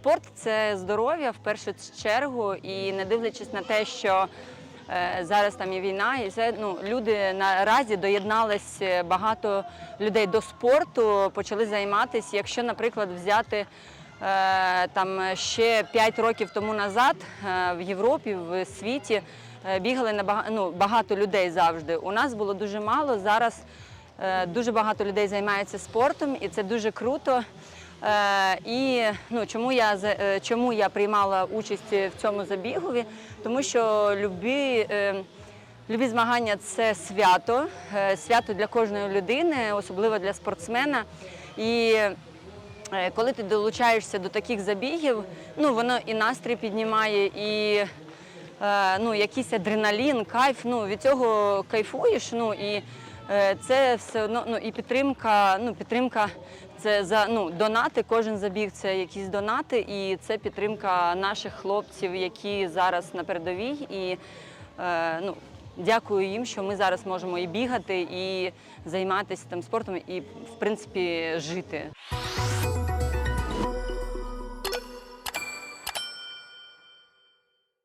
спорт це здоров'я в першу чергу, і не дивлячись на те, що е, зараз там є війна, і все ну люди наразі доєднались е, багато людей до спорту, почали займатися. Якщо, наприклад, взяти е, там ще 5 років тому назад в Європі, в світі бігали набага- ну, багато людей завжди. У нас було дуже мало. Зараз дуже багато людей займаються спортом, і це дуже круто. Е, І ну, чому я е, чому я приймала участь в цьому забігові? Тому що любі, е, любі змагання це свято, свято для кожної людини, особливо для спортсмена. І Коли ти долучаєшся до таких забігів, ну воно і настрій піднімає, і ну, якийсь адреналін, кайф. Ну, від цього кайфуєш. Ну і це все одно ну, і підтримка. Ну, підтримка це за ну, донати. Кожен забіг це якісь донати, і це підтримка наших хлопців, які зараз на передовій. І е, ну, дякую їм, що ми зараз можемо і бігати, і займатися там спортом, і в принципі жити.